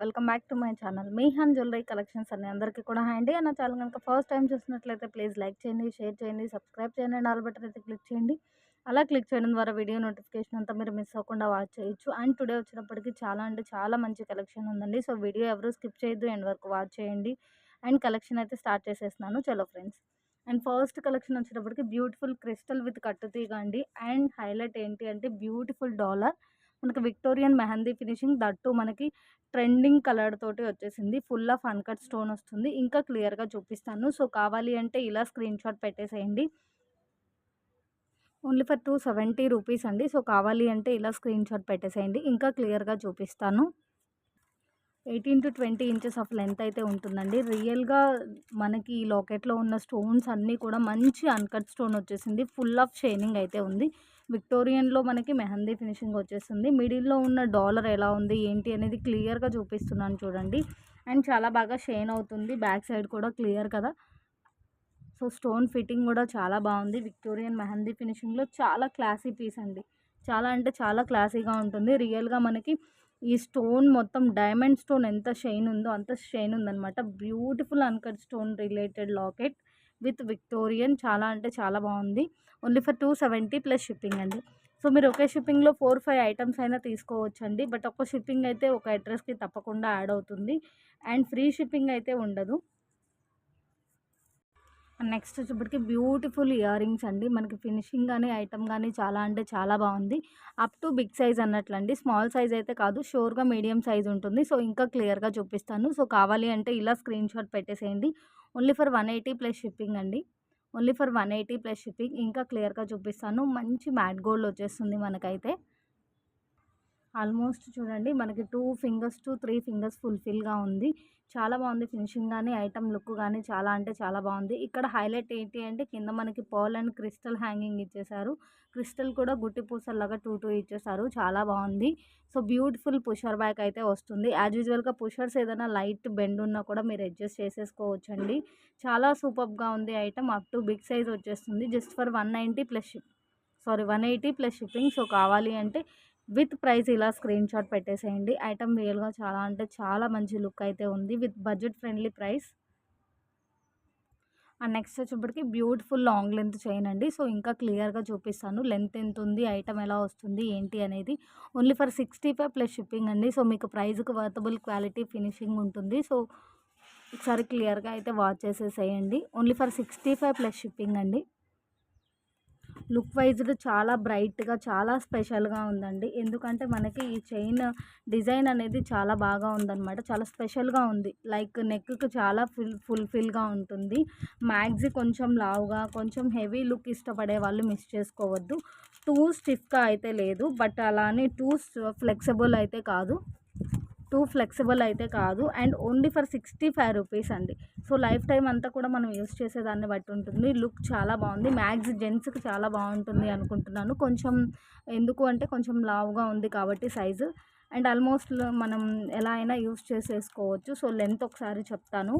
Welcome back to my channel. మీహాన్ jewellery collections అన్ని అందరికీ కూడా హ్యాండీ అన్న ఛానల్ కనుక ఫస్ట్ టైం చూసినట్లయితే ప్లీజ్ లైక్ చేయండి షేర్ చేయండి సబ్స్క్రైబ్ చేయండి అండ్ ఆల్ బెటర్ అయితే క్లిక్ చేయండి. అలా క్లిక్ చేయడం ద్వారా వీడియో నోటిఫికేషన్ అంతా మీరు మిస్ అవ్వకుండా వాచ్ చేయొచ్చు. అండ్ టుడే వచ్చినప్పటికీ చాలా అంటే చాలా మంచి కలెక్షన్ ఉందండి. సో వీడియో ఎవరు స్కిప్ చేయొద్దు ఎండ్ వరకు వాచ్ చేయండి. అండ్ కలెక్షన్ అయితే స్టార్ట్ చేసేస్తున్నాను. చలో ఫ్రెండ్స్. అండ్ ఫస్ట్ కలెక్షన్ వచ్చేటప్పటికి బ్యూటిఫుల్ క్రిస్టల్ విత్ కట్టుతీగ అండి. అండ్ హైలైట్ ఏంటి అంటే బ్యూటిఫుల్ డాలర్. మనకి విక్టోరియన్ మెహందీ ఫినిషింగ్ దట్టు మనకి ట్రెండింగ్ కలర్ తోటి వచ్చేసింది. ఫుల్ ఆఫ్ అన్కట్ స్టోన్ వస్తుంది. ఇంకా క్లియర్గా చూపిస్తాను. సో కావాలి అంటే ఇలా స్క్రీన్ షాట్ పెట్టేసేయండి. Only for two seventy rupees అండి. సో కావాలి అంటే ఇలా స్క్రీన్ షాట్ పెట్టేసేయండి. ఇంకా క్లియర్గా చూపిస్తాను. Eighteen to twenty inches of length అయితే ఉంటుందండి. రియల్గా మనకి ఈ లాకెట్లో ఉన్న స్టోన్స్ అన్నీ కూడా మంచి అన్కట్ స్టోన్ వచ్చేసింది. ఫుల్ ఆఫ్ షైనింగ్ అయితే ఉంది. విక్టోరియన్లో మనకి మెహందీ ఫినిషింగ్ వచ్చేసింది. మిడిల్లో ఉన్న డాలర్ ఎలా ఉంది ఏంటి అనేది క్లియర్గా చూపిస్తున్నాను చూడండి. అండ్ చాలా బాగా షైన్ అవుతుంది. బ్యాక్ సైడ్ కూడా క్లియర్ కదా. సో స్టోన్ ఫిట్టింగ్ కూడా చాలా బాగుంది. విక్టోరియన్ మెహందీ ఫినిషింగ్లో చాలా క్లాసీ పీస్ అండి. చాలా అంటే చాలా క్లాసీగా ఉంటుంది. రియల్గా మనకి ఈ స్టోన్ మొత్తం డైమండ్ స్టోన్ ఎంత షైన్ ఉందో అంత షైన్ ఉందన్నమాట. Beautiful uncut stone related locket with Victorian. చాలా అంటే చాలా బాగుంది. Only for two seventy plus shipping అండి. సో మీరు ఒకే షిప్పింగ్లో ఫోర్ ఫైవ్ ఐటమ్స్ అయినా తీసుకోవచ్చండి. బట్ ఒక షిప్పింగ్ అయితే ఒక అడ్రస్కి తప్పకుండా యాడ్ అవుతుంది. అండ్ ఫ్రీ షిప్పింగ్ అయితే ఉండదు. నెక్స్ట్ వచ్చేప్పటికి బ్యూటిఫుల్ ఇయర్ రింగ్స్ అండి. మనకి ఫినిషింగ్ కానీ ఐటమ్ కానీ చాలా అంటే చాలా బాగుంది. అప్ టు బిగ్ సైజ్ అన్నట్లండి. స్మాల్ సైజ్ అయితే కాదు షోర్గా మీడియం సైజ్ ఉంటుంది. సో ఇంకా క్లియర్గా చూపిస్తాను. సో కావాలి అంటే ఇలా స్క్రీన్ షాట్ పెట్టేసేయండి. Only for one eighty plus shipping అండి. Only for one eighty plus shipping. ఇంకా క్లియర్గా చూపిస్తాను. మంచి మ్యాట్ గోల్డ్ వచ్చేస్తుంది మనకైతే. ఆల్మోస్ట్ చూడండి మనకి two fingers to three fingers ఫుల్ఫిల్గా ఉంది. చాలా బాగుంది ఫినిషింగ్ కానీ ఐటమ్ లుక్ కానీ చాలా అంటే చాలా బాగుంది. ఇక్కడ హైలైట్ ఏంటి అంటే కింద మనకి పర్ల్ అండ్ క్రిస్టల్ హ్యాంగింగ్ ఇచ్చేసారు. క్రిస్టల్ కూడా గుట్టి పూసల్లాగా టూ టూ ఇచ్చేసారు. చాలా బాగుంది. సో బ్యూటిఫుల్ పుషర్ బ్యాక్ అయితే వస్తుంది. యాజ్ యూజువల్గా పుషర్స్ ఏదైనా లైట్ బెండ్ ఉన్నా కూడా మీరు అడ్జస్ట్ చేసేసుకోవచ్చండి. చాలా సూపర్గా ఉంది item. Up to big size వచ్చేస్తుంది. Just for one ninety plus sorry one eighty plus shipping. So కావాలి అంటే విత్ ప్రైస్ ఇలా స్క్రీన్ షాట్ పెట్టేసేయండి. ఐటమ్ రియల్గా చాలా అంటే చాలా మంచి లుక్ అయితే ఉంది. With budget friendly price. And next వచ్చేప్పటికి బ్యూటిఫుల్ లాంగ్ లెంత్ చైన్ అండి. సో ఇంకా క్లియర్గా చూపిస్తాను. లెంత్ ఎంత ఉంది? ఐటమ్ ఎలా వస్తుంది? ఏంటి అనేది. Only for sixty five plus shipping అండి. సో మీకు ప్రైస్కి వర్తబుల్ క్వాలిటీ ఫినిషింగ్ ఉంటుంది. సో ఒకసారి క్లియర్గా అయితే వాచ్ చేసేసేయండి. Only for sixty five plus shipping అండి. లుక్ వైజ్డ్ చాలా బ్రైట్గా చాలా స్పెషల్గా ఉందండి. ఎందుకంటే మనకి ఈ చైన్ డిజైన్ అనేది చాలా బాగా ఉందన్నమాట. చాలా స్పెషల్గా ఉంది. లైక్ నెక్కి చాలా ఫుల్ ఫుల్ఫిల్గా ఉంటుంది. మ్యాగ్జీ కొంచెం లావుగా కొంచెం హెవీ లుక్ ఇష్టపడే వాళ్ళు మిస్ చేసుకోవద్దు. టూ స్టిఫ్గా అయితే లేదు. బట్ అలానే టూ ఫ్లెక్సిబుల్ అయితే కాదు. టూ ఫ్లెక్సిబుల్ అయితే కాదు. And only for sixty five rupees అండి. సో లైఫ్ టైం అంతా కూడా మనం యూస్ చేసేదాన్ని బట్టి ఉంటుంది. లుక్ చాలా బాగుంది. మ్యాక్స్ జెంట్స్కి చాలా బాగుంటుంది అనుకుంటున్నాను. కొంచెం ఎందుకు అంటే కొంచెం లావుగా ఉంది కాబట్టి సైజు. అండ్ ఆల్మోస్ట్ మనం ఎలా అయినా యూస్ చేసేసుకోవచ్చు. సో లెంత్ ఒకసారి చెప్తాను.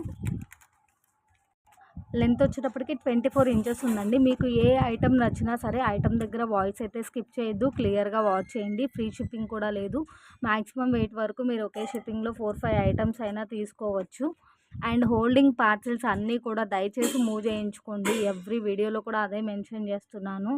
లెంత్ వచ్చేటప్పటికి ట్వంటీ ఫోర్ ఇంచెస్ ఉందండి. మీకు ఏ ఐటమ్ నచ్చినా సరే ఐటమ్ దగ్గర వాయిస్ అయితే స్కిప్ చేయొద్దు. క్లియర్గా వాచ్ చేయండి. ఫ్రీ షిప్పింగ్ కూడా లేదు. మ్యాక్సిమం వెయిట్ వరకు మీరు ఒకే షిప్పింగ్లో ఫోర్ ఫైవ్ ఐటమ్స్ అయినా తీసుకోవచ్చు. అండ్ హోల్డింగ్ పార్సిల్స్ అన్నీ కూడా దయచేసి మూవ్ చేయించుకోండి. ఎవ్రీ వీడియోలో కూడా అదే మెన్షన్ చేస్తున్నాను.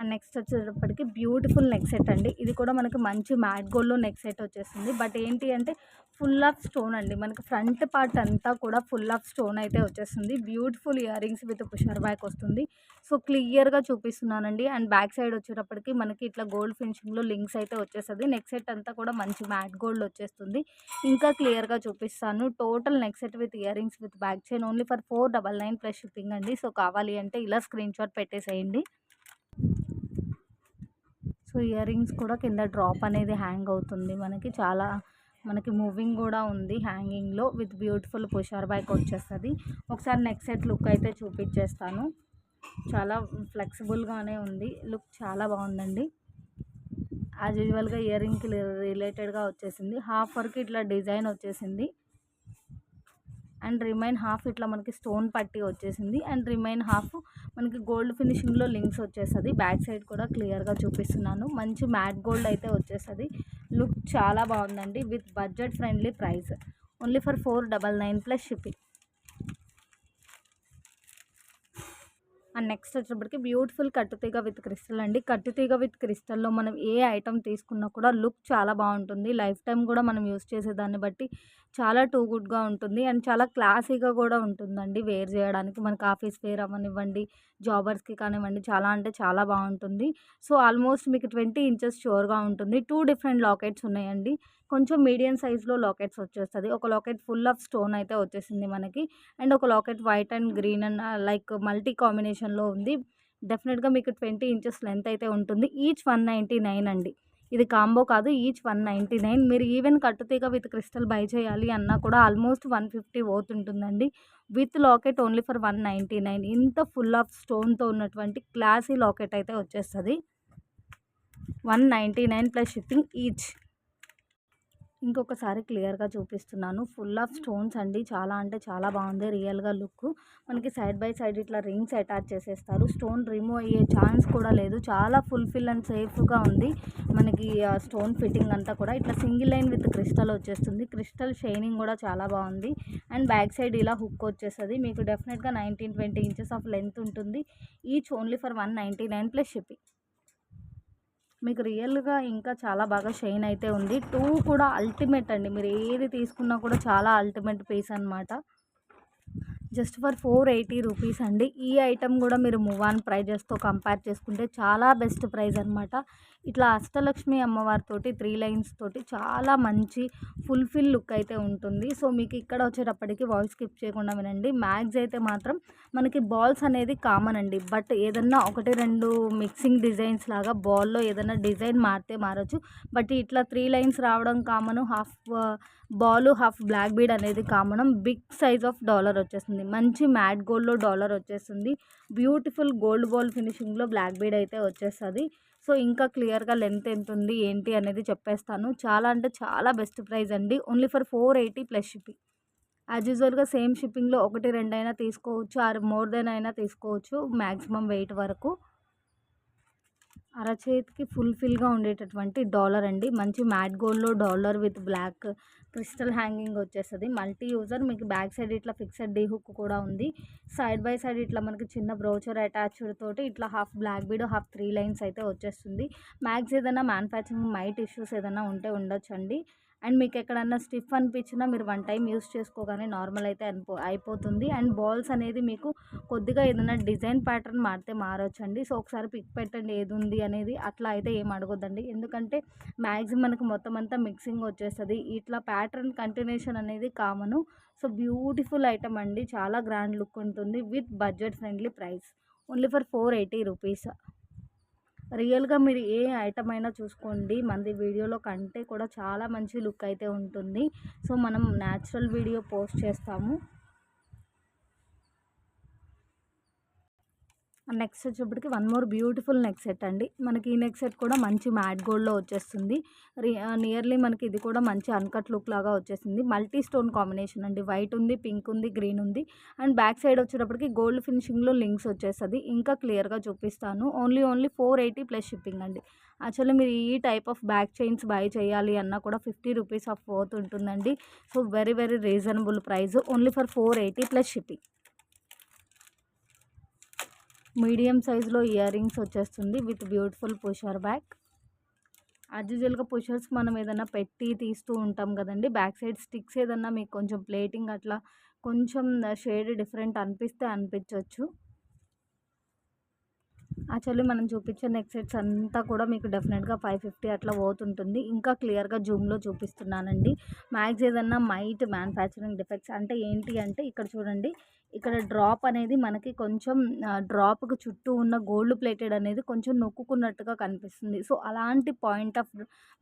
అండ్ నెక్స్ట్ వచ్చేటప్పటికి బ్యూటిఫుల్ నెక్ సెట్ అండి. ఇది కూడా మనకి మంచి మ్యాట్ గోల్డ్లో నెక్ సెట్ వచ్చేస్తుంది బట్ ఏంటి అంటే ఫుల్ ఆఫ్ స్టోన్ అండి. మనకి ఫ్రంట్ పార్ట్ అంతా కూడా ఫుల్ ఆఫ్ స్టోన్ అయితే వచ్చేస్తుంది beautiful ear rings with pusher back వస్తుంది సో క్లియర్గా చూపిస్తున్నానండి. అండ్ బ్యాక్ సైడ్ వచ్చేటప్పటికి మనకి ఇట్లా గోల్డ్ ఫినిషింగ్లో లింక్స్ అయితే వచ్చేస్తుంది. నెక్ సెట్ అంతా కూడా మంచి మ్యాట్ గోల్డ్ వచ్చేస్తుంది. ఇంకా క్లియర్గా చూపిస్తాను. Total neck set with ear rings with back chain only for four double nine plus shipping అండి. సో కావాలి అంటే ఇలా స్క్రీన్ షాట్ పెట్టేసేయండి. సో ఇయర్ రింగ్స్ కూడా కింద డ్రాప్ అనేది హ్యాంగ్ అవుతుంది. మనకి చాలా మనకి మూవింగ్ కూడా ఉంది హ్యాంగింగ్లో విత్ బ్యూటిఫుల్ పుషార్ బ్యాక్ వచ్చేస్తుంది. ఒకసారి నెక్ సెట్ లుక్ అయితే చూపించేస్తాను చాలా ఫ్లెక్సిబుల్గానే ఉంది. లుక్ చాలా బాగుందండి. యాజ్ యూజువల్గా ఇయర్ రింగ్కి రిలేటెడ్గా వచ్చేసింది. హాఫ్ వరకు ఇట్లా డిజైన్ వచ్చేసింది. అండ్ రిమైన్ హాఫ్ ఇట్లా మనకి స్టోన్ పట్టి వచ్చేసింది. అండ్ రిమైన్ హాఫ్ మనకి గోల్డ్ ఫినిషింగ్లో లింక్స్ వచ్చేస్తుంది. బ్యాక్ సైడ్ కూడా క్లియర్గా చూపిస్తున్నాను. మంచి మ్యాట్ గోల్డ్ అయితే వచ్చేస్తుంది. లుక్ చాలా బాగుందండి. With budget friendly price. Only for four double nine plus shipping. And next వచ్చేటప్పటికి బ్యూటిఫుల్ కట్టుతీగ విత్ క్రిస్టల్ అండి. కట్టుతీగ విత్ క్రిస్టల్లో మనం ఏ ఐటమ్ తీసుకున్నా కూడా లుక్ చాలా బాగుంటుంది. లైఫ్ టైం కూడా మనం యూస్ చేసేదాన్ని బట్టి చాలా టూ గుడ్గా ఉంటుంది. అండ్ చాలా క్లాసీగా కూడా ఉంటుందండి వేర్ చేయడానికి. మనకి ఆఫీస్ వేర్ అవ్వనివ్వండి జాబర్స్కి కానివ్వండి చాలా అంటే చాలా బాగుంటుంది. సో ఆల్మోస్ట్ మీకు ట్వంటీ ఇంచెస్ షోర్గా ఉంటుంది. టూ డిఫరెంట్ లాకెట్స్ ఉన్నాయండి. కొంచెం మీడియం సైజ్లో లాకెట్స్ వచ్చేస్తుంది. ఒక లాకెట్ ఫుల్ ఆఫ్ స్టోన్ అయితే వచ్చేసింది మనకి. అండ్ ఒక locket white and green and like multi కాంబినేషన్లో ఉంది. డెఫినెట్గా మీకు ట్వంటీ ఇంచెస్ లెంత్ అయితే ఉంటుంది. ఈచ్ వన్ నైంటీ నైన్ అండి. ఇది కాంబో కాదు ఈచ్ వన్ నైంటీ నైన్. మీరు ఈవెన్ కట్టుతీగ విత్ క్రిస్టల్ బై చేయాలి అన్నా కూడా almost one fifty పోతుంటుందండి. With locket only for one ninety nine. ఇంత ఫుల్ ఆఫ్ స్టోన్తో ఉన్నటువంటి క్లాసీ లాకెట్ అయితే వచ్చేస్తుంది. One ninety nine plus shipping each. ఇంకొకసారి క్లియర్గా చూపిస్తున్నాను. ఫుల్ ఆఫ్ స్టోన్స్ అండి. చాలా అంటే చాలా బాగుంది. రియల్గా లుక్. మనకి సైడ్ బై సైడ్ ఇట్లా రింగ్స్ అటాచ్ చేసేస్తారు. స్టోన్ రిమూవ్ అయ్యే ఛాన్స్ కూడా లేదు. చాలా ఫుల్ఫిల్ అండ్ సేఫ్గా ఉంది. మనకి స్టోన్ ఫిట్టింగ్ అంతా కూడా. ఇట్లా సింగిల్ లైన్ విత్ క్రిస్టల్ వచ్చేస్తుంది. క్రిస్టల్ షైనింగ్ కూడా చాలా బాగుంది. అండ్ బ్యాక్ సైడ్ ఇలా హుక్ వచ్చేస్తుంది. మీకు డెఫినెట్గా nineteen twenty inches of length ఉంటుంది. Each only for one ninety nine plus shipping. మీకు రియల్గా ఇంకా చాలా బాగా షైన్ అయితే ఉంది. టూ కూడా అల్టిమేట్ అండి. మీరు ఏది తీసుకున్నా కూడా చాలా అల్టిమేట్ పీస్ అనమాట just for four eighty rupees అండి. ఈ ఐటమ్ కూడా మీరు మువాన్ ప్రైజెస్తో కంపేర్ చేసుకుంటే చాలా బెస్ట్ ప్రైస్ అనమాట ఇట్లా అష్టలక్ష్మి అమ్మవారితోటి త్రీ లైన్స్ తోటి చాలా మంచి ఫుల్ఫిల్ లుక్ అయితే ఉంటుంది. సో మీకు ఇక్కడ వచ్చేటప్పటికి వాయిస్ స్కిప్ చేయకుండా వినండి. మ్యాగ్స్ అయితే మాత్రం మనకి బాల్స్ అనేది కామన్ అండి. బట్ ఏదన్నా ఒకటి రెండు మిక్సింగ్ డిజైన్స్ లాగా బాల్లో ఏదైనా డిజైన్ మారితే మారచ్చు. బట్ ఇట్లా త్రీ లైన్స్ రావడం common half ball half black bead అనేది కామనం బిగ్ సైజ్ ఆఫ్ డాలర్ వచ్చేస్తుంది. మంచి మ్యాట్ గోల్డ్లో డాలర్ వచ్చేస్తుంది. బ్యూటిఫుల్ గోల్డ్ బాల్ ఫినిషింగ్లో బ్లాక్ బీడ్ అయితే వచ్చేస్తుంది. సో ఇంకా క్లియర్గా లెంత్ ఎంత ఉంది ఏంటి అనేది చెప్పేస్తాను. చాలా అంటే చాలా బెస్ట్ ప్రైస్ అండి. Only for four eighty plus shipping. As యూజువల్గా సేమ్ షిప్పింగ్లో ఒకటి రెండైనా తీసుకోవచ్చు ఆర్ మోర్ దెన్ అయినా తీసుకోవచ్చు మ్యాక్సిమం వెయిట్ వరకు. అరచేతికి ఫుల్ఫిల్గా ఉండేటటువంటి డాలర్ అండి. మంచి మ్యాట్ గోల్డ్లో dollar with black crystal hanging వచ్చేస్తుంది. మల్టీ యూజర్ మీకు బ్యాక్ సైడ్ ఇట్లా ఫిక్స్డ్ డీ హుక్ కూడా ఉంది. సైడ్ బై సైడ్ ఇట్లా మనకి చిన్న బ్రోచర్ అటాచ్డ్ తోటి ఇట్లా half black bead half three lines అయితే వచ్చేస్తుంది. మ్యాక్స్ ఏదైనా మ్యానుఫ్యాక్చరింగ్ మైట్ ఇష్యూస్ ఏదైనా ఉంటే ఉండొచ్చండి. అండ్ మీకు ఎక్కడన్నా స్టిఫ్ అనిపించినా మీరు వన్ టైం యూస్ చేసుకోగానే నార్మల్ అయితే అనిపో అయిపోతుంది. అండ్ బాల్స్ అనేది మీకు కొద్దిగా ఏదైనా డిజైన్ ప్యాటర్న్ మారితే మారొచ్చండి. సో ఒకసారి పిక్ పెట్టండి ఏది ఉంది అనేది అట్లా అయితే ఏం అడగొద్దండి. ఎందుకంటే మ్యాక్సిమం మనకు మొత్తం అంతా మిక్సింగ్ వచ్చేస్తుంది. ఇట్లా ప్యాటర్న్ కంటిన్యూషన్ అనేది కామను. సో బ్యూటిఫుల్ ఐటమ్ అండి. చాలా గ్రాండ్ లుక్ ఉంటుంది. With budget friendly price. Only for four eighty rupees. రియల్గా మీరు ఏ ఐటమ్ అయినా చూసుకోండి. మనది వీడియోలో కంటే కూడా చాలా మంచి లుక్ అయితే ఉంటుంది. సో మనం న్యాచురల్ వీడియో పోస్ట్ చేస్తాము. నెక్స్ట్ వచ్చేప్పటికి one more beautiful neck set అండి. మనకి ఈ నెక్ సెట్ కూడా మంచి మ్యాట్ గోల్డ్లో వచ్చేస్తుంది. నియర్లీ మనకి ఇది కూడా మంచి అన్కట్ లుక్ లాగా వచ్చేసింది. మల్టీ స్టోన్ కాంబినేషన్ అండి. వైట్ ఉంది పింక్ ఉంది గ్రీన్ ఉంది. అండ్ బ్యాక్ సైడ్ వచ్చేటప్పటికి గోల్డ్ ఫినిషింగ్లో లింక్స్ వచ్చేస్తుంది. ఇంకా క్లియర్గా చూపిస్తాను. Only only four eighty plus shipping అండి. యాక్చువల్లీ మీరు ఈ type of back chains buy చేయాలి అన్నా కూడా ఫిఫ్టీ రూపీస్ ఆఫ్ ఫోర్త్ ఉంటుందండి. So very very reasonable price. Only for four eighty plus shipping. Medium సైజులో ఇయర్ రింగ్స్ వచ్చేస్తుంది with beautiful pusher back. As యూజువల్గా పుషర్స్ మనం ఏదైనా పెట్టి తీస్తూ ఉంటాం కదండి. బ్యాక్ సైడ్ స్టిక్స్ ఏదన్నా మీకు కొంచెం ప్లేటింగ్ అట్లా కొంచెం షేడ్ డిఫరెంట్ అనిపిస్తే అనిపించవచ్చు యాక్చువల్లీ మనం చూపించే నెక్ సెట్స్ అంతా కూడా మీకు డెఫినెట్గా ఫైవ్ ఫిఫ్టీ అట్లా పోతుంటుంది. ఇంకా క్లియర్గా జూమ్లో చూపిస్తున్నానండి. మ్యాక్స్ ఏదన్నా మైట్ మ్యానుఫ్యాక్చరింగ్ డిఫెక్ట్స్ అంటే ఏంటి అంటే ఇక్కడ చూడండి. ఇక్కడ డ్రాప్ అనేది మనకి కొంచెం డ్రాప్కి చుట్టూ ఉన్న గోల్డ్ ప్లేటెడ్ అనేది కొంచెం నొక్కుకున్నట్టుగా కనిపిస్తుంది. సో అలాంటి point of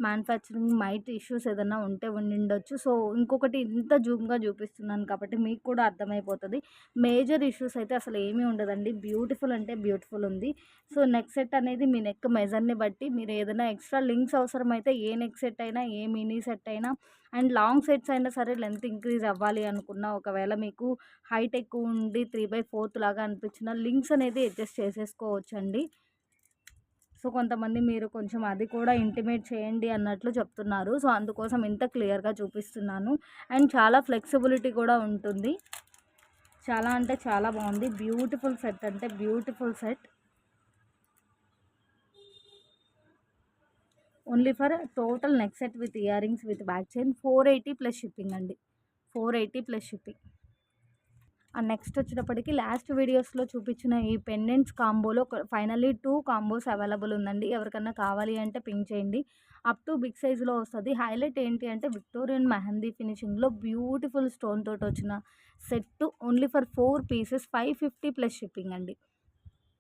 manufacturing might issues ఏదైనా ఉంటే ఉండిండొచ్చు. సో ఇంకొకటి ఇంత జూమ్గా చూపిస్తున్నాను కాబట్టి మీకు కూడా అర్థమైపోతుంది. మేజర్ ఇష్యూస్ అయితే అసలు ఏమీ ఉండదండి. బ్యూటిఫుల్ అంటే బ్యూటిఫుల్ ఉంది. సో నెక్ సెట్ అనేది మీ నెక్ మెజర్ని బట్టి మీరు ఏదైనా ఎక్స్ట్రా లింక్స్ అవసరమైతే ఏ నెక్ సెట్ అయినా ఏ మినీ సెట్ అయినా అండ్ లాంగ్ సెట్స్ అయినా సరే లెంత్ ఇంక్రీజ్ అవ్వాలి అనుకున్న ఒకవేళ మీకు హైట్ ఎక్కువ ఉండి త్రీ బై ఫోర్త్ లాగా అనిపించిన లింక్స్ అనేది అడ్జస్ట్ చేసేసుకోవచ్చండి. సో కొంతమంది మీరు కొంచెం అది కూడా ఇంటిమేట్ చేయండి అన్నట్లు చెప్తున్నారు. సో అందుకోసం ఇంత క్లియర్గా చూపిస్తున్నాను. అండ్ చాలా ఫ్లెక్సిబిలిటీ కూడా ఉంటుంది. చాలా అంటే చాలా బాగుంది. బ్యూటిఫుల్ సెట్ అంటే beautiful set. Only for total neck set with ear rings with back chain four eighty plus shipping అండి. Four eighty plus shipping. Next వచ్చేటప్పటికి లాస్ట్ వీడియోస్లో చూపించిన ఈ పెండెంట్స్ కాంబోలో ఫైనల్లీ టూ కాంబోస్ అవైలబుల్ ఉందండి. ఎవరికన్నా కావాలి అంటే పింక్ చేయండి. అప్ టు బిగ్ సైజులో వస్తుంది. హైలైట్ ఏంటి అంటే విక్టోరియన్ మెహందీ ఫినిషింగ్లో బ్యూటిఫుల్ స్టోన్ తోటి వచ్చిన set only for four pieces five fifty plus shipping అండి.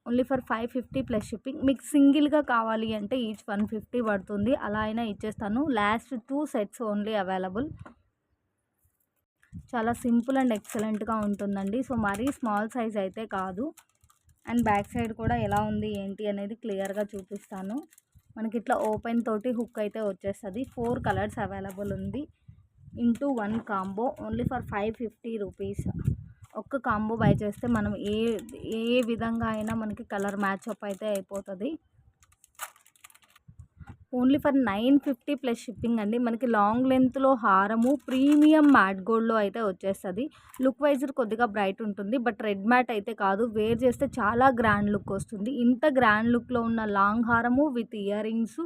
Only for five fifty plus shipping మీకు సింగిల్గా కావాలి అంటే ఈచ్ వన్ ఫిఫ్టీ పడుతుంది. అలా అయినా ఇచ్చేస్తాను. Last two sets only available చాలా సింపుల్ అండ్ ఎక్సలెంట్గా ఉంటుందండి. సో మరీ స్మాల్ సైజ్ అయితే కాదు. అండ్ బ్యాక్ సైడ్ కూడా ఎలా ఉంది ఏంటి అనేది క్లియర్గా చూపిస్తాను. మనకి ఇట్లా ఓపెన్ తోటి హుక్ అయితే వచ్చేస్తుంది. ఫోర్ కలర్స్ అవైలబుల్ ఉంది. Into one combo only for five fifty rupees. ఒక్క కాంబో బై చేస్తే మనం ఏ ఏ విధంగా అయినా మనకి కలర్ మ్యాచ్అప్ అయితే అయిపోతుంది. Only for nine fifty plus shipping అండి. మనకి లాంగ్ లెంత్లో హారము ప్రీమియం మ్యాట్ గోల్డ్లో అయితే వచ్చేస్తుంది. లుక్ వైజర్ కొద్దిగా బ్రైట్ ఉంటుంది. బట్ రెడ్ మ్యాట్ అయితే కాదు. వేర్ చేస్తే చాలా గ్రాండ్ లుక్ వస్తుంది. ఇంత గ్రాండ్ లుక్లో ఉన్న లాంగ్ హారము with ear rings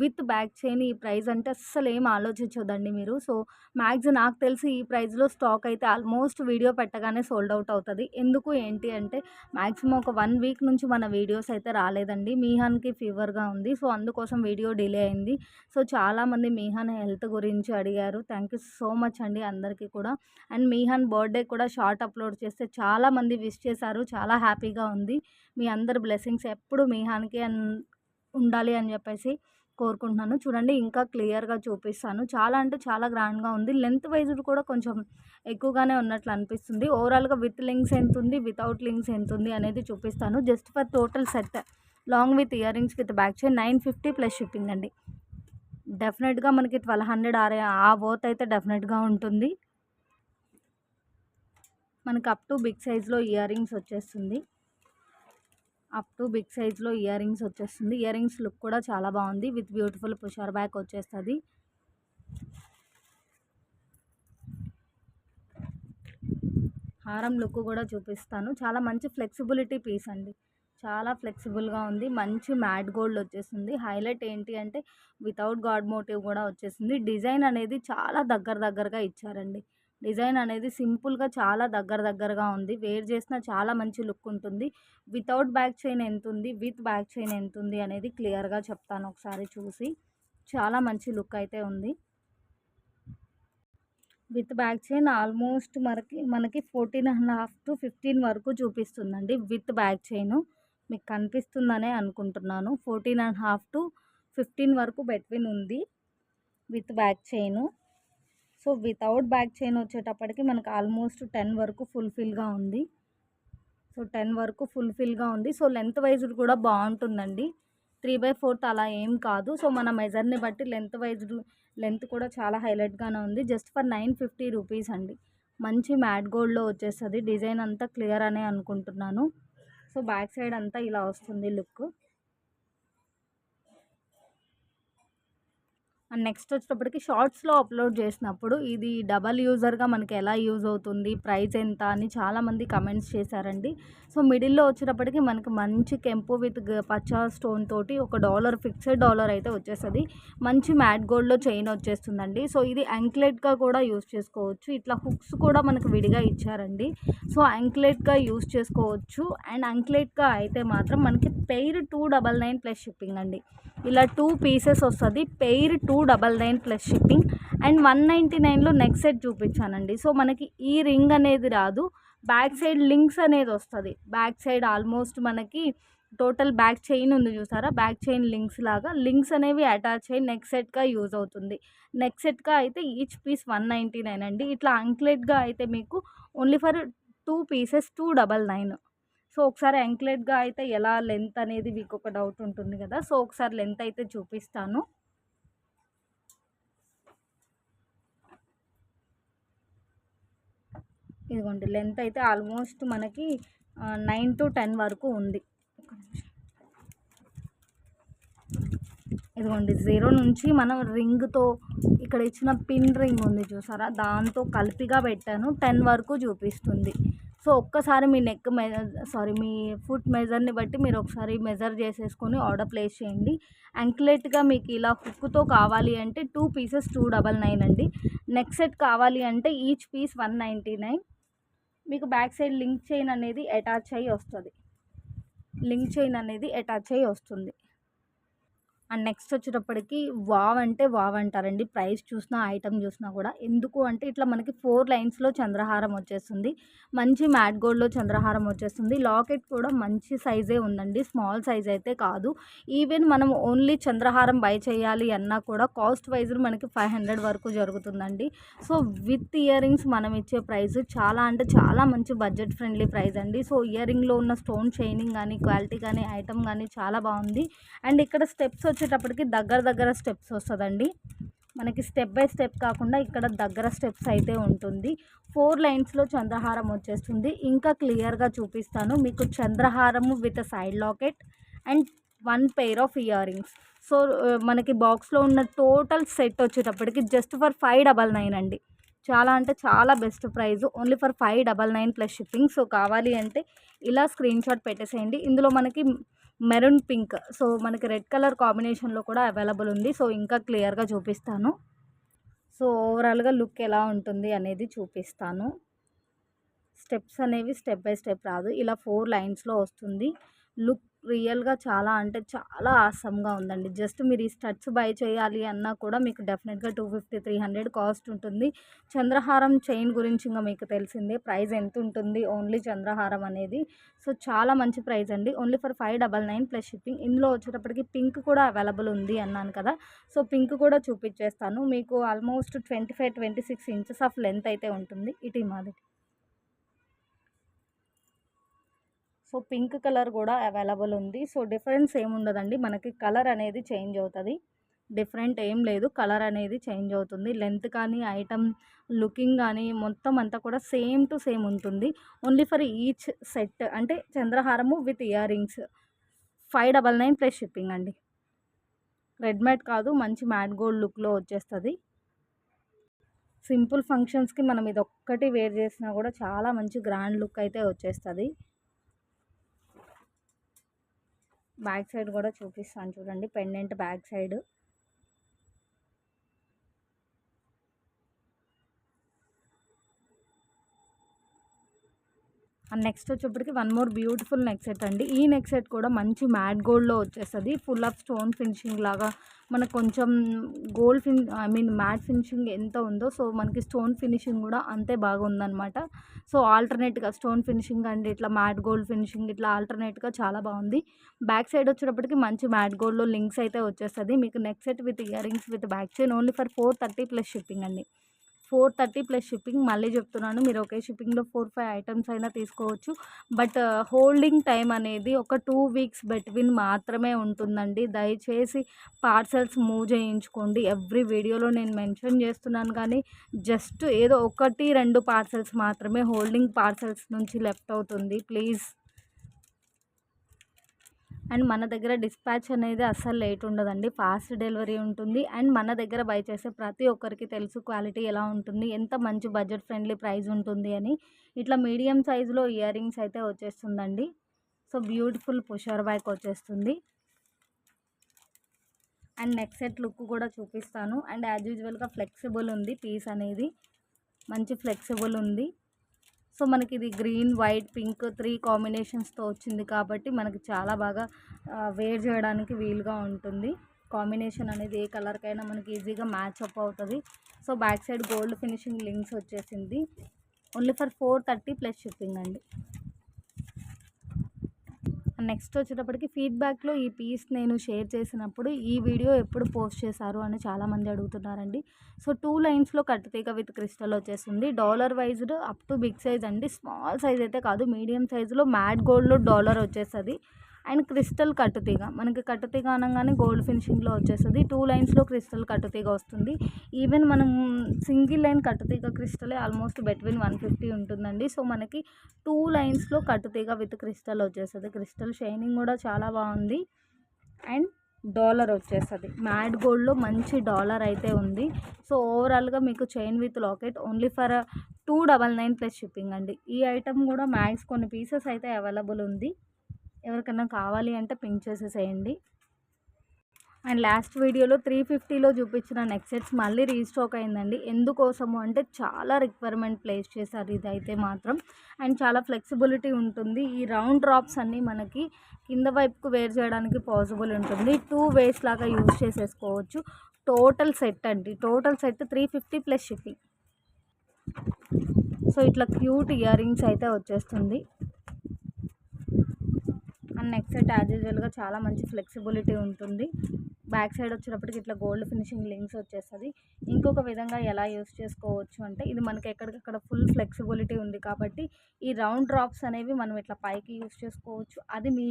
with back chain ఈ ప్రైస్ అంటే అస్సలు ఏం ఆలోచించొద్దండి మీరు. సో మ్యాక్స్ నాకు తెలిసి ఈ ప్రైస్లో స్టాక్ అయితే ఆల్మోస్ట్ వీడియో పెట్టగానే సోల్డ్ అవుట్ అవుతుంది. ఎందుకు ఏంటి అంటే మ్యాక్సిమం ఒక వన్ వీక్ నుంచి మన వీడియోస్ అయితే రాలేదండి. మీహాన్కి ఫీవర్గా ఉంది. సో అందుకోసం వీడియో డిలే అయింది. సో చాలామంది మీహాన్ హెల్త్ గురించి అడిగారు. థ్యాంక్ యూ సో మచ్ అండి అందరికీ కూడా. అండ్ మీహాన్ బర్త్డే కూడా షార్ట్ అప్లోడ్ చేస్తే చాలామంది విష్ చేశారు. చాలా హ్యాపీగా ఉంది. మీ అందరి బ్లెస్సింగ్స్ ఎప్పుడు మీహాన్కి ఉండాలి అని చెప్పేసి కోరుకుంటున్నాను. చూడండి ఇంకా క్లియర్గా చూపిస్తాను. చాలా అంటే చాలా గ్రాండ్గా ఉంది. లెంత్ వైజ్ కూడా కొంచెం ఎక్కువగానే ఉన్నట్లు అనిపిస్తుంది. ఓవరాల్గా విత్ లింక్స్ ఎంత ఉంది వితౌట్ లింక్స్ ఎంత ఉంది అనేది చూపిస్తాను. Just for total set long with ear rings with back chain nine fifty plus shipping అండి డెఫినెట్గా మనకి ట్వెల్వ్ హండ్రెడ్ ఆరే ఆ బోత్ అయితే డెఫినెట్గా ఉంటుంది. మనకి అప్ టు బిగ్ సైజ్లో ఇయర్ రింగ్స్ వచ్చేస్తుంది. అప్ టు బిగ్ సైజ్లో ఇయర్ రింగ్స్ వచ్చేస్తుంది. ఇయర్ రింగ్స్ లుక్ కూడా చాలా బాగుంది. విత్ బ్యూటిఫుల్ పుషర్ బ్యాక్ వచ్చేస్తుంది. హారం లుక్ కూడా చూపిస్తాను. చాలా మంచి ఫ్లెక్సిబిలిటీ పీస్ అండి. చాలా ఫ్లెక్సిబుల్గా ఉంది. మంచి మ్యాట్ గోల్డ్ వచ్చేసింది హైలైట్ ఏంటి అంటే వితౌట్ గాడ్ మోటివ్ కూడా వచ్చేసింది డిజైన్ అనేది చాలా దగ్గర దగ్గరగా ఇచ్చారండి. డిజైన్ అనేది సింపుల్గా చాలా దగ్గర దగ్గరగా ఉంది. వేర్ చేసిన చాలా మంచి లుక్ ఉంటుంది. వితౌట్ బ్యాక్ చైన్ ఎంత ఉంది విత్ బ్యాక్ చైన్ ఎంత ఉంది అనేది క్లియర్గా చెప్తాను ఒకసారి చూసి. చాలా మంచి లుక్ అయితే ఉంది. విత్ బ్యాక్ చైన్ ఆల్మోస్ట్ మనకి మనకి fourteen and half to fifteen వరకు చూపిస్తుందండి విత్ బ్యాక్ చైన్. మీకు కనిపిస్తుందనే అనుకుంటున్నాను. Fourteen and half to fifteen వరకు బెట్వీన్ ఉంది with back chain. So without back chain వచ్చేటప్పటికి మనకు ఆల్మోస్ట్ టెన్ వరకు ఫుల్ఫిల్గా ఉంది. సో టెన్ వరకు ఫుల్ఫిల్గా ఉంది. సో లెంత్ వైజ్ కూడా బాగుంటుందండి. త్రీ బై ఫోర్త్ అలా ఏం కాదు. సో మన మెజర్ని బట్టి లెంత్ వైజ్ లెంత్ కూడా చాలా హైలైట్గానే ఉంది. Just for nine fifty rupees అండి. మంచి మ్యాట్ గోల్డ్లో వచ్చేస్తుంది. డిజైన్ అంతా క్లియర్ అనే అనుకుంటున్నాను. సో బ్యాక్ సైడ్ అంతా ఇలా వస్తుంది లుక్. అండ్ నెక్స్ట్ వచ్చేటప్పటికి షార్ట్స్లో అప్లోడ్ చేసినప్పుడు ఇది డబల్ యూజర్గా మనకి ఎలా యూజ్ అవుతుంది ప్రైస్ ఎంత అని చాలామంది కమెంట్స్ చేశారండి. సో మిడిల్లో వచ్చేటప్పటికి మనకి మంచి కెంపు విత్ పచ్చా స్టోన్ తోటి ఒక డాలర్ ఫిక్స్డ్ డాలర్ అయితే వచ్చేస్తుంది. మంచి మ్యాట్ గోల్డ్లో చైన్ వచ్చేస్తుందండి. సో ఇది యాంక్లెట్గా కూడా యూజ్ చేసుకోవచ్చు. ఇట్లా హుక్స్ కూడా మనకు విడిగా ఇచ్చారండి. సో యాంక్లెట్గా యూజ్ చేసుకోవచ్చు. అండ్ యాంక్లెట్గా అయితే మాత్రం మనకి pair two double nine plus shipping అండి. ఇలా టూ పీసెస్ వస్తుంది. Pair two double nine plus shipping and one ninety నైన్లో నెక్స్ట్ సెట్ చూపించానండి. సో మనకి ఈ రింగ్ అనేది రాదు. బ్యాక్ సైడ్ లింక్స్ అనేది వస్తుంది. బ్యాక్ సైడ్ ఆల్మోస్ట్ మనకి టోటల్ బ్యాక్ చైన్ ఉంది చూసారా? బ్యాక్ చైన్ లింక్స్ లాగా లింక్స్ అనేవి అటాచ్ అయ్యి నెక్ సెట్గా యూజ్ అవుతుంది. నెక్ సెట్గా అయితే each piece one ninety nine అండి. ఇట్లా అంక్లెట్గా అయితే మీకు only for two pieces two double nine so ఒకసారి యాంక్లెట్గా అయితే ఎలా లెంత్ అనేది మీకు ఒక డౌట్ ఉంటుంది కదా సో ఒకసారి లెంత్ అయితే చూపిస్తాను. ఇదిగోండి లెంత్ అయితే ఆల్మోస్ట్ మనకి నైన్ టు టెన్ వరకు ఉంది. ఇదిగోండి జీరో నుంచి మనం రింగ్తో ఇక్కడ ఇచ్చిన పిన్ రింగ్ ఉంది చూసారా? దాంతో కలిపిగా పెట్టాను టెన్ వరకు చూపిస్తుంది. సో ఒక్కసారి మీ నెక్ మెజర్ సారీ మీ ఫుట్ మెజర్ని బట్టి మీరు ఒకసారి మెజర్ చేసేసుకొని ఆర్డర్ ప్లేస్ చేయండి. యాంక్లెట్గా మీకు ఇలా హుక్తో కావాలి అంటే two pieces two double nine అండి. నెక్ సెట్ కావాలి అంటే each piece one ninety nine. మీకు బ్యాక్ సైడ్ లింక్ చైన్ అనేది అటాచ్ అయ్యి వస్తుంది. లింక్ చైన్ అనేది అటాచ్ అయ్యి వస్తుంది. అండ్ నెక్స్ట్ వచ్చేటప్పటికి వావ్ అంటే వావ్ అంటారండి. ప్రైస్ చూసినా ఐటమ్ చూసినా కూడా. ఎందుకు అంటే ఇట్లా మనకి ఫోర్ లైన్స్లో చంద్రహారం వచ్చేస్తుంది. మంచి మ్యాట్ గోల్డ్లో చంద్రహారం వచ్చేస్తుంది. లాకెట్ కూడా మంచి సైజే ఉందండి. స్మాల్ సైజ్ అయితే కాదు. ఈవెన్ మనం ఓన్లీ చంద్రహారం బై చేయాలి అన్నా కూడా కాస్ట్ వైజ్ మనకి ఫైవ్ హండ్రెడ్ వరకు జరుగుతుందండి. సో విత్ ఇయర్ రింగ్స్ మనం ఇచ్చే ప్రైస్ చాలా అంటే చాలా మంచి బడ్జెట్ ఫ్రెండ్లీ ప్రైస్ అండి. సో ఇయర్ రింగ్లో ఉన్న స్టోన్ షైనింగ్ కానీ క్వాలిటీ కానీ ఐటమ్ కానీ చాలా బాగుంది. అండ్ ఇక్కడ స్టెప్స్ వచ్చి వచ్చేటప్పటికి దగ్గర దగ్గర స్టెప్స్ వస్తుందండి. మనకి స్టెప్ బై స్టెప్ కాకుండా ఇక్కడ దగ్గర స్టెప్స్ అయితే ఉంటుంది. ఫోర్ లైన్స్లో చంద్రహారం వచ్చేస్తుంది. ఇంకా క్లియర్గా చూపిస్తాను. మీకు చంద్రహారము with side locket and one pair of ear rings so మనకి బాక్స్లో ఉన్న టోటల్ సెట్ వచ్చేటప్పటికి just for five double nine అండి. చాలా అంటే చాలా best price only for five double nine plus shipping so కావాలి అంటే ఇలా స్క్రీన్ షాట్ పెట్టేసేయండి. ఇందులో మనకి మెరూన్ పింక్. సో మనకి రెడ్ కలర్ కాంబినేషన్లో కూడా అవైలబుల్ ఉంది. సో ఇంకా క్లియర్గా చూపిస్తాను. సో ఓవరాల్గా లుక్ ఎలా ఉంటుంది అనేది చూపిస్తాను. స్టెప్స్ అనేవి స్టెప్ బై స్టెప్ రాదు. ఇలా ఫోర్ లైన్స్లో వస్తుంది. లుక్ రియల్గా చాలా అంటే చాలా ఆసమ్గా ఉందండి. జస్ట్ మీరు ఈ స్టడ్స్ బై చేయాలి అన్నా కూడా మీకు డెఫినెట్గా two fifty three hundred cost ఉంటుంది. చంద్రహారం చైన్ గురించి ఇంకా మీకు తెలిసిందే. ప్రైస్ ఎంత ఉంటుంది? ఓన్లీ చంద్రహారం అనేది. సో చాలా మంచి ప్రైస్ అండి. Only for five double nine plus shipping. ఇందులో వచ్చేటప్పటికి పింక్ కూడా అవైలబుల్ ఉంది అన్నాను కదా. సో పింక్ కూడా చూపించేస్తాను మీకు almost twenty five twenty six inches of length అయితే ఉంటుంది. ఇటీ మాది సో పింక్ కలర్ కూడా అవైలబుల్ ఉంది. సో డిఫరెన్స్ ఏముండదండి. మనకి కలర్ అనేది చేంజ్ అవుతుంది. డిఫరెంట్ ఏం లేదు. కలర్ అనేది చేంజ్ అవుతుంది. లెంత్ కానీ ఐటమ్ లుకింగ్ కానీ మొత్తం అంతా కూడా సేమ్ టు సేమ్ ఉంటుంది. ఓన్లీ ఫర్ ఈచ్ సెట్ అంటే చంద్రహారము with ear rings. Five double nine plus shipping అండి. రెడ్ మ్యాట్ కాదు. మంచి మ్యాట్ గోల్డ్ లుక్లో వచ్చేస్తుంది. సింపుల్ ఫంక్షన్స్కి మనం ఇది ఒక్కటి వేర్ చేసినా కూడా చాలా మంచి గ్రాండ్ లుక్ అయితే వచ్చేస్తుంది. బ్యాక్ సైడ్ కూడా చూపిస్తాను చూడండి pendant back side. And next వచ్చేప్పటికి one more beautiful neck set అండి. ఈ నెక్ సెట్ కూడా మంచి మ్యాట్ గోల్డ్లో వచ్చేస్తుంది. ఫుల్ ఆఫ్ స్టోన్ ఫినిషింగ్ లాగా మనకు కొంచెం gold fin I mean matte finishing ఎంత ఉందో సో మనకి స్టోన్ ఫినిషింగ్ కూడా అంతే బాగా ఉందన్నమాట సో ఆల్టర్నేట్గా స్టోన్ ఫినిషింగ్ అండ్ ఇట్లా మ్యాట్ గోల్డ్ ఫినిషింగ్ ఇట్లా ఆల్టర్నేట్గా చాలా బాగుంది. బ్యాక్ సైడ్ వచ్చేటప్పటికి మంచి మ్యాట్ గోల్డ్లో లింక్స్ అయితే వచ్చేస్తుంది. మీకు neck set with ear rings with back chain only for four thirty plus shipping అండి. ఫోర్ థర్టీ ప్లస్ షిప్పింగ్ మళ్ళీ చెప్తున్నాను. మీరు ఒకే షిప్పింగ్లో ఫోర్ ఫైవ్ ఐటమ్స్ అయినా తీసుకోవచ్చు. బట్ హోల్డింగ్ టైం అనేది ఒక టూ వీక్స్ బిట్వీన్ మాత్రమే ఉంటుందండి. దయచేసి పార్సల్స్ మూవ్ చేయించుకోండి. ఎవ్రీ వీడియోలో నేను మెన్షన్ చేస్తున్నాను కానీ జస్ట్ ఏదో ఒకటి రెండు పార్సల్స్ మాత్రమే హోల్డింగ్ పార్సల్స్ నుంచి లెఫ్ట్ అవుతుంది. ప్లీజ్. అండ్ మన దగ్గర డిస్పాచ్ అనేది అస్సలు లేట్ ఉండదండి. ఫాస్ట్ డెలివరీ ఉంటుంది. అండ్ మన దగ్గర బై చేసే ప్రతి ఒక్కరికి తెలుసు క్వాలిటీ ఎలా ఉంటుంది ఎంత మంచి బడ్జెట్ ఫ్రెండ్లీ ప్రైస్ ఉంటుంది అని. ఇట్లా మీడియం సైజులో ఇయర్ రింగ్స్ అయితే వచ్చేస్తుందండి. సో బ్యూటిఫుల్ పుషర్ బ్యాక్ వచ్చేస్తుంది. అండ్ నెక్ సెట్ లుక్ కూడా చూపిస్తాను. అండ్ యాజ్ యూజువల్గా ఫ్లెక్సిబుల్ ఉంది పీస్ అనేది. మంచి ఫ్లెక్సిబుల్ ఉంది. సో మనకి ఇది గ్రీన్ వైట్ పింక్ త్రీ కాంబినేషన్స్తో వచ్చింది కాబట్టి మనకి చాలా బాగా వేర్ చేయడానికి వీలుగా ఉంటుంది. కాంబినేషన్ అనేది ఏ కలర్కైనా మనకి ఈజీగా మ్యాచ్ అప్ అవుతుంది. So back side gold finishing links వచ్చేసింది. Only for four thirty plus shipping అండి. నెక్స్ట్ వచ్చేటప్పటికి ఫీడ్బ్యాక్లో ఈ పీస్ నేను షేర్ చేసినప్పుడు ఈ వీడియో ఎప్పుడు పోస్ట్ చేశారు అని చాలామంది అడుగుతున్నారండి. సో టూ లైన్స్లో కట్టుతీగ విత్ క్రిస్టల్ వచ్చేసింది dollar wise up to big size అండి. స్మాల్ సైజ్ అయితే కాదు. మీడియం సైజులో మ్యాట్ గోల్డ్లో డాలర్ వచ్చేస్తుంది. అండ్ క్రిస్టల్ కట్టుతీగ. మనకి కట్టుతీగ అనగానే గోల్డ్ ఫినిషింగ్లో వచ్చేస్తుంది. టూ లైన్స్లో క్రిస్టల్ కట్టుతీగ వస్తుంది. ఈవెన్ మనం సింగిల్ లైన్ కట్టుతీగ క్రిస్టలే ఆల్మోస్ట్ బెట్వీన్ వన్ ఫిఫ్టీ ఉంటుందండి. సో మనకి టూ లైన్స్లో కట్టుతీగ విత్ క్రిస్టల్ వచ్చేస్తుంది. క్రిస్టల్ షైనింగ్ కూడా చాలా బాగుంది. అండ్ డాలర్ వచ్చేస్తుంది. మ్యాడ్ గోల్డ్లో మంచి డాలర్ అయితే ఉంది. సో ఓవరాల్గా మీకు chain with locket only for two double nine plus shipping అండి. ఈ ఐటమ్ కూడా మ్యాక్స్ కొన్ని పీసెస్ అయితే అవైలబుల్ ఉంది. ఎవరికైనా కావాలి అంటే పింక్ చేసేసేయండి. అండ్ లాస్ట్ వీడియోలో త్రీ ఫిఫ్టీలో చూపించిన నెక్సెట్స్ మళ్ళీ రీస్టాక్ అయిందండి. ఎందుకోసము అంటే చాలా రిక్వైర్మెంట్ ప్లేస్ చేశారు ఇది అయితే మాత్రం. అండ్ చాలా ఫ్లెక్సిబిలిటీ ఉంటుంది. ఈ రౌండ్ డ్రాప్స్ అన్నీ మనకి కింద వైపుకు వేర్ చేయడానికి పాసిబుల్ ఉంటుంది. టూ వేస్ లాగా యూజ్ చేసేసుకోవచ్చు. టోటల్ సెట్ అండి. Total set three fifty plus shipping so ఇట్లా క్యూట్ ఇయర్ రింగ్స్ అయితే వచ్చేస్తుంది. అండ్ నెక్ సెట్ యాజ్ యూజువల్గా చాలా మంచి ఫ్లెక్సిబిలిటీ ఉంటుంది. బ్యాక్ సైడ్ వచ్చేటప్పటికి ఇట్లా గోల్డ్ ఫినిషింగ్ లింక్స్ వచ్చేస్తుంది. ఇంకొక విధంగా ఎలా యూస్ చేసుకోవచ్చు అంటే ఇది మనకి ఎక్కడికక్కడ ఫుల్ ఫ్లెక్సిబిలిటీ ఉంది కాబట్టి ఈ రౌండ్ డ్రాప్స్ అనేవి మనం ఇట్లా పైకి యూస్ చేసుకోవచ్చు. అది మీ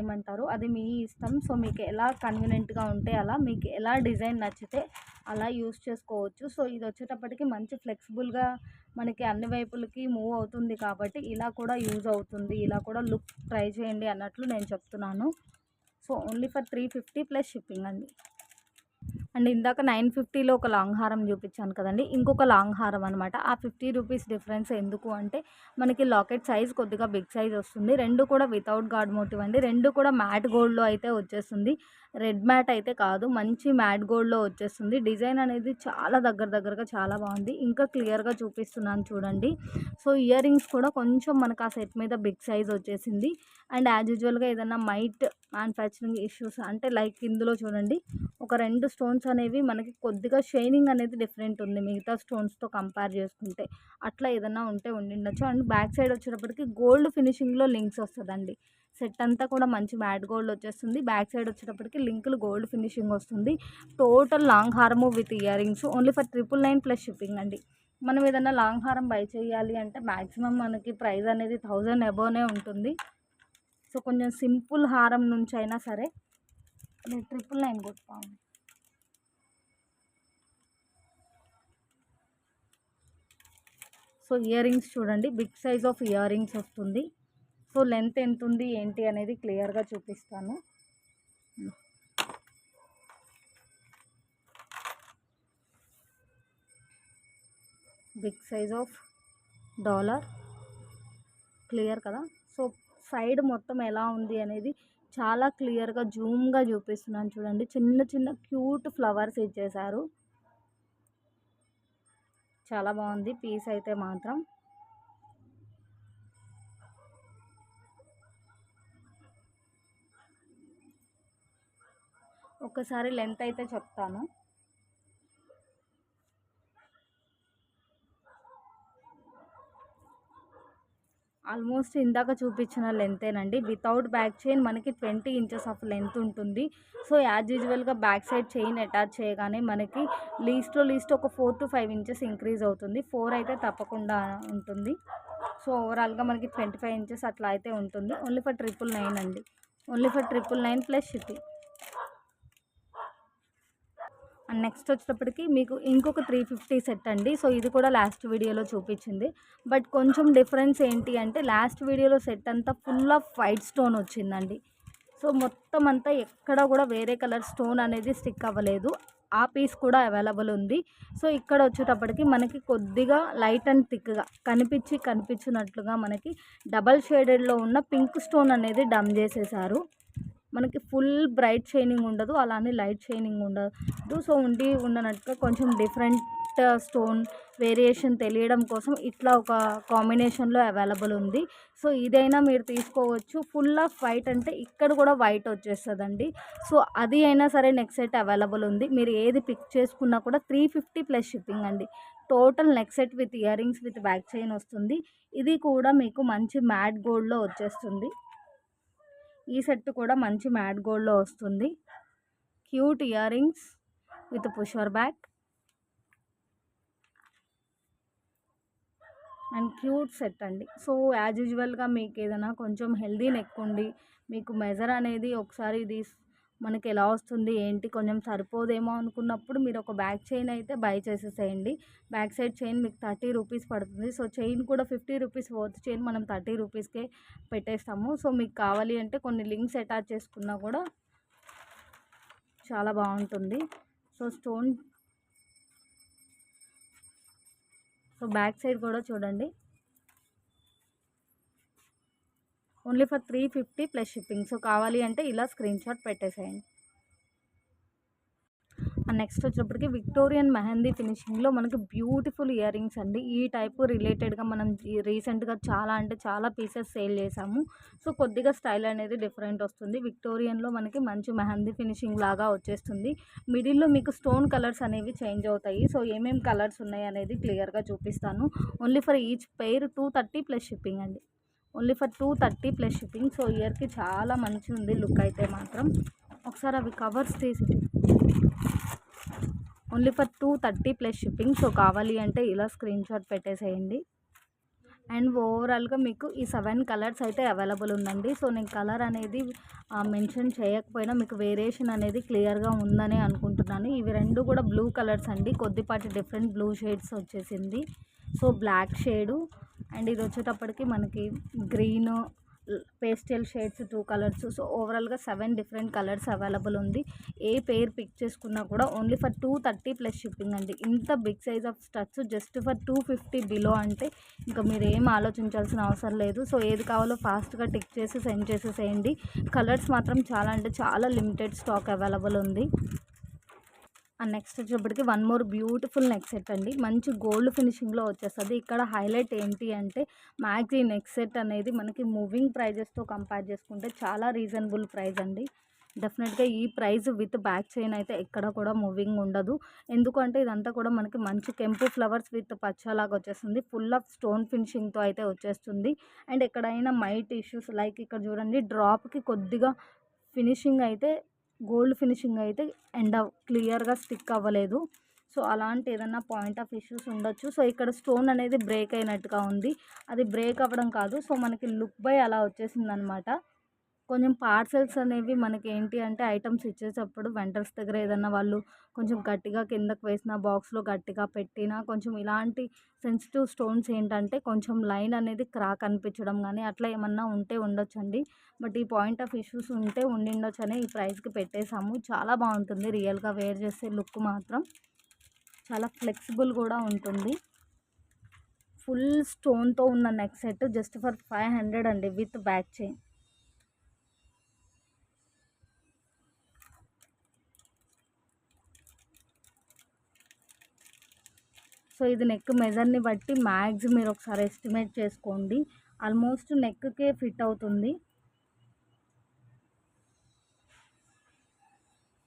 ఏమంటారు? అది మీ ఇష్టం. సో మీకు ఎలా కన్వీనియంట్గా ఉంటే అలా మీకు ఎలా డిజైన్ నచ్చితే అలా యూస్ చేసుకోవచ్చు. సో ఇది వచ్చేటప్పటికి మంచి ఫ్లెక్సిబుల్గా మనకి అన్ని వైపులకి మూవ్ అవుతుంది కాబట్టి ఇలా కూడా యూజ్ అవుతుంది. ఇలా కూడా లుక్ ట్రై చేయండి అన్నట్లు నేను చెప్తున్నాను. So only for three fifty plus shipping అండి. అండ్ ఇందాక నైన్ ఫిఫ్టీలో ఒక లాంగ్ హారం చూపించాను కదండి. ఇంకొక లాంగ్ హారం అనమాట ఆ ఫిఫ్టీ రూపీస్ డిఫరెన్స్ ఎందుకు అంటే మనకి లాకెట్ సైజ్ కొద్దిగా బిగ్ సైజ్ వస్తుంది. రెండు కూడా వితౌట్ గార్డ్ మోటివ్ అండి. రెండు కూడా మ్యాట్ గోల్డ్లో అయితే వచ్చేస్తుంది. రెడ్ మ్యాట్ అయితే కాదు మంచి మ్యాట్ గోల్డ్లో వచ్చేస్తుంది. డిజైన్ అనేది చాలా దగ్గర దగ్గరగా చాలా బాగుంది. ఇంకా క్లియర్గా చూపిస్తున్నాను చూడండి. సో ఇయర్ రింగ్స్ కూడా కొంచెం మనకు ఆ సెట్ మీద బిగ్ సైజ్ వచ్చేసింది. అండ్ యాజ్ యూజువల్గా ఏదైనా మైట్ మ్యానుఫ్యాక్చరింగ్ ఇష్యూస్ అంటే లైక్ ఇందులో చూడండి. ఒక రెండు స్టోన్స్ అనేవి మనకి కొద్దిగా షైనింగ్ అనేది డిఫరెంట్ ఉంది. మిగతా స్టోన్స్తో కంపేర్ చేసుకుంటే అట్లా ఏదైనా ఉంటే ఉండిండొచ్చు. అండ్ బ్యాక్ సైడ్ వచ్చేటప్పటికి గోల్డ్ ఫినిషింగ్లో లింక్స్ వస్తుందండి. సెట్ అంతా కూడా మంచి మ్యాట్ గోల్డ్ వచ్చేస్తుంది. బ్యాక్ సైడ్ వచ్చేటప్పటికి లింకులు గోల్డ్ ఫినిషింగ్ వస్తుంది. టోటల్ లాంగ్ హారము with earrings. Only for triple nine plus shipping అండి. మనం ఏదైనా లాంగ్ హారం బై చేయాలి అంటే మ్యాక్సిమం మనకి ప్రైస్ అనేది థౌజండ్ అబోనే ఉంటుంది. సో కొంచెం సింపుల్ హారం నుంచి అయినా సరే ట్రిపుల్ నైన్ కొట్టుకోండి సో ఇయర్ రింగ్స్ చూడండి. Big size of ear rings వస్తుంది. సో లెంత్ ఎంత ఉంది ఏంటి అనేది క్లియర్గా చూపిస్తాను. Big size of dollar. Clear కదా? సో సైడ్ మొత్తం ఎలా ఉంది అనేది చాలా క్లియర్గా జూమ్గా చూపిస్తున్నాను చూడండి. చిన్న చిన్న క్యూట్ ఫ్లవర్స్ ఇచ్చేసారు చాలా బాగుంది. పీస్ అయితే మాత్రం. ఒకసారి లెంత్ అయితే చెప్తాను. ఆల్మోస్ట్ ఇందాక చూపించిన లెంతేనండి వితౌట్ బ్యాక్ చైన్ మనకి ట్వంటీ ఇంచెస్ ఆఫ్ లెంత్ ఉంటుంది. సో యాజ్ యూజువల్గా బ్యాక్ సైడ్ చైన్ అటాచ్ చేయగానే మనకి లీస్ట్లో లీస్ట్ ఒక four to five inches increase అవుతుంది. ఫోర్ అయితే తప్పకుండా ఉంటుంది. సో ఓవరాల్గా మనకి ట్వంటీ ఫైవ్ ఇంచెస్ అట్లా అయితే ఉంటుంది. ఓన్లీ ఫర్ ట్రిపుల్ నైన్ అండి. Only for triple nine plus shipping and next వచ్చేటప్పటికి మీకు ఇంకొక త్రీ ఫిఫ్టీ సెట్ అండి. సో ఇది కూడా లాస్ట్ వీడియోలో చూపించింది. బట్ కొంచెం డిఫరెన్స్ ఏంటి అంటే లాస్ట్ వీడియోలో సెట్ అంతా ఫుల్ ఆఫ్ వైట్ స్టోన్ వచ్చిందండి. సో మొత్తం అంతా ఎక్కడ కూడా వేరే కలర్ స్టోన్ అనేది స్టిక్ అవ్వలేదు. ఆ పీస్ కూడా అవైలబుల్ ఉంది. సో ఇక్కడ వచ్చేటప్పటికి మనకి కొద్దిగా లైట్ అండ్ థిక్గా కనిపించి కనిపించినట్లుగా మనకి డబల్ షేడెడ్లో ఉన్న పింక్ స్టోన్ అనేది డమ్ చేసేసారు. మనకి ఫుల్ బ్రైట్ షైనింగ్ ఉండదు అలానే లైట్ షైనింగ్ ఉండదు. సో ఉండి ఉండనట్టుగా కొంచెం డిఫరెంట్ స్టోన్ వేరియేషన్ తెలియడం కోసం ఇట్లా ఒక కాంబినేషన్లో అవైలబుల్ ఉంది. సో ఇదైనా మీరు తీసుకోవచ్చు. ఫుల్ ఆఫ్ వైట్ అంటే ఇక్కడ కూడా వైట్ వచ్చేస్తుందండి. సో అది అయినా సరే నెక్స్ట్ సెట్ అవైలబుల్ ఉంది. మీరు ఏది పిక్ చేసుకున్నా కూడా త్రీ ఫిఫ్టీ ప్లస్ షిప్పింగ్ అండి. Total neck set with earrings with back chain వస్తుంది. ఇది కూడా మీకు మంచి మ్యాట్ గోల్డ్లో వచ్చేస్తుంది. ఈ సెట్ కూడా మంచి మ్యాట్ గోల్డ్లో వస్తుంది. Cute earrings with pusher back. And cute set అండి. సో యాజ్ యూజువల్గా మీకు ఏదైనా కొంచెం హెల్దీ నెక్ ఉండి మీకు మెజర్ అనేది ఒకసారి ఇది మనకి ఎలా వస్తుంది ఏంటి కొంచెం సరిపోదేమో అనుకున్నప్పుడు మీరు ఒక బ్యాక్ చైన్ అయితే బై చేసేసేయండి. బ్యాక్ సైడ్ చైన్ మీకు థర్టీ రూపీస్ పడుతుంది. సో చైన్ కూడా ఫిఫ్టీ రూపీస్ వర్త్ చైన్ మనం థర్టీ రూపీస్కే పెట్టేస్తాము. సో మీకు కావాలి అంటే కొన్ని లింక్స్ అటాచ్ చేసుకున్నా కూడా చాలా బాగుంటుంది. So stone so back side కూడా చూడండి. Only for three fifty plus shipping. So కావాలి అంటే ఇలా స్క్రీన్ షాట్ పెట్టేసేయండి. నెక్స్ట్ వచ్చేటప్పటికి విక్టోరియన్ మెహందీ ఫినిషింగ్లో మనకి బ్యూటిఫుల్ ఇయర్ రింగ్స్ అండి. ఈ టైపు రిలేటెడ్గా మనం రీసెంట్గా చాలా అంటే చాలా పీసెస్ సేల్ చేసాము. సో కొద్దిగా స్టైల్ అనేది డిఫరెంట్ వస్తుంది. విక్టోరియన్లో మనకి మంచి మెహందీ ఫినిషింగ్ లాగా వచ్చేస్తుంది. మిడిల్లో మీకు స్టోన్ కలర్స్ అనేవి చేంజ్ అవుతాయి. సో ఏమేమి కలర్స్ ఉన్నాయి అనేది క్లియర్గా చూపిస్తాను. Only for each pair two thirty plus shipping అండి. Only for two thirty plus shipping. So ఇయర్కి చాలా మంచి ఉంది లుక్ అయితే మాత్రం. ఒకసారి అవి కవర్స్ తీసి only for two thirty plus shipping. So కావాలి అంటే ఇలా స్క్రీన్ షాట్ పెట్టేసేయండి. అండ్ ఓవరాల్గా మీకు ఈ సెవెన్ కలర్స్ అయితే అవైలబుల్ ఉందండి. సో నేను కలర్ అనేది మెన్షన్ చేయకపోయినా మీకు వేరియేషన్ అనేది క్లియర్గా ఉందని అనుకుంటున్నాను. ఇవి రెండు కూడా బ్లూ కలర్స్ అండి. కొద్దిపాటి డిఫరెంట్ బ్లూ షేడ్స్ వచ్చేసింది. సో బ్లాక్ షేడు అండ్ ఇది వచ్చేటప్పటికి మనకి green pastel shades two colours. So ఓవరాల్గా సెవెన్ డిఫరెంట్ కలర్స్ అవైలబుల్ ఉంది. ఏ పేర్ పిక్ చేసుకున్నా కూడా only for two thirty plus shipping అండి. ఇంత big size of studs just for two fifty below అంటే ఇంకా మీరు ఏం ఆలోచించాల్సిన అవసరం లేదు. సో ఏది కావాలో ఫాస్ట్గా టిక్ చేసి సెండ్ చేసేసేయండి. కలర్స్ మాత్రం చాలా అంటే చాలా లిమిటెడ్ స్టాక్ అవైలబుల్ ఉంది. అండ్ నెక్స్ట్ వచ్చేటప్పటికి one more beautiful neck set అండి. మంచి గోల్డ్ ఫినిషింగ్లో వచ్చేస్తుంది. ఇక్కడ హైలైట్ ఏంటి అంటే మ్యాక్స్ ఈ నెక్ సెట్ అనేది మనకి మూవింగ్ ప్రైజెస్తో కంపేర్ చేసుకుంటే చాలా రీజనబుల్ ప్రైస్ అండి. డెఫినెట్గా ఈ ప్రైస్ విత్ బ్యాక్ చైన్ అయితే ఎక్కడ కూడా మూవింగ్ ఉండదు. ఎందుకంటే ఇదంతా కూడా మనకి మంచి కెంపు ఫ్లవర్స్ విత్ పచ్చలాగా వచ్చేస్తుంది. ఫుల్ ఆఫ్ స్టోన్ ఫినిషింగ్తో అయితే వచ్చేస్తుంది. అండ్ ఎక్కడైనా మైట్ ఇష్యూస్ లైక్ ఇక్కడ చూడండి డ్రాప్కి కొద్దిగా ఫినిషింగ్ అయితే గోల్డ్ ఫినిషింగ్ అయితే ఎండ్ క్లియర్గా స్టిక్ అవ్వలేదు. సో అలాంటి ఏదన్నా పాయింట్ ఆఫ్ ఇష్యూస్ ఉండొచ్చు. సో ఇక్కడ స్టోన్ అనేది బ్రేక్ అయినట్టుగా ఉంది. అది బ్రేక్ అవ్వడం కాదు. సో మనకి లుక్ బై అలా వచ్చేసింది అనమాట కొంచెం పార్సెల్స్ అనేవి మనకి ఏంటి అంటే ఐటమ్స్ ఇచ్చేటప్పుడు వెండర్స్ దగ్గర ఏదన్నా వాళ్ళు కొంచెం గట్టిగా కిందకు వేసిన బాక్స్లో గట్టిగా పెట్టినా కొంచెం ఇలాంటి సెన్సిటివ్ స్టోన్స్ ఏంటంటే కొంచెం లైన్ అనేది క్రాక్ అనిపించడం కానీ అట్లా ఏమన్నా ఉంటే ఉండొచ్చండి. బట్ ఈ పాయింట్ ఆఫ్ ఇష్యూస్ ఉంటే ఉండిండొచ్చని ఈ ప్రైస్కి పెట్టేశాము. చాలా బాగుంటుంది రియల్గా వేర్ చేసే లుక్ మాత్రం. చాలా ఫ్లెక్సిబుల్ కూడా ఉంటుంది. ఫుల్ స్టోన్తో ఉన్న neck set just for five hundred అండి విత్ బ్యాక్ చైన్. సో ఇది నెక్ మెజర్ని బట్టి మ్యాక్స్ మీరు ఒకసారి ఎస్టిమేట్ చేసుకోండి. ఆల్మోస్ట్ నెక్కే ఫిట్ అవుతుంది.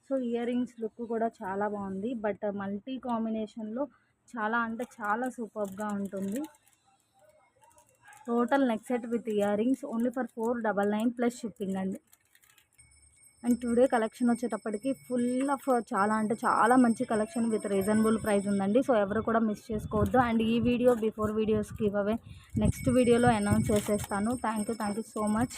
సో ఇయర్ రింగ్స్ లుక్ కూడా చాలా బాగుంది. బట్ మల్టీ కాంబినేషన్లో చాలా అంటే చాలా సూపర్గా ఉంటుంది. Total neck set with ear rings only for four double nine plus shipping అండి. అండ్ టుడే కలెక్షన్ వచ్చేటప్పటికి ఫుల్ ఆఫ్ uh, చాలా అంటే చాలా మంచి కలెక్షన్ విత్ రీజనబుల్ ప్రైస్ ఉందండి. సో ఎవరు కూడా మిస్ చేసుకోవద్దు. అండ్ ఈ వీడియో బిఫోర్ వీడియోస్కి ఇవ్వవే నెక్స్ట్ వీడియోలో అనౌన్స్ చేసేస్తాను. Thank you thank you so much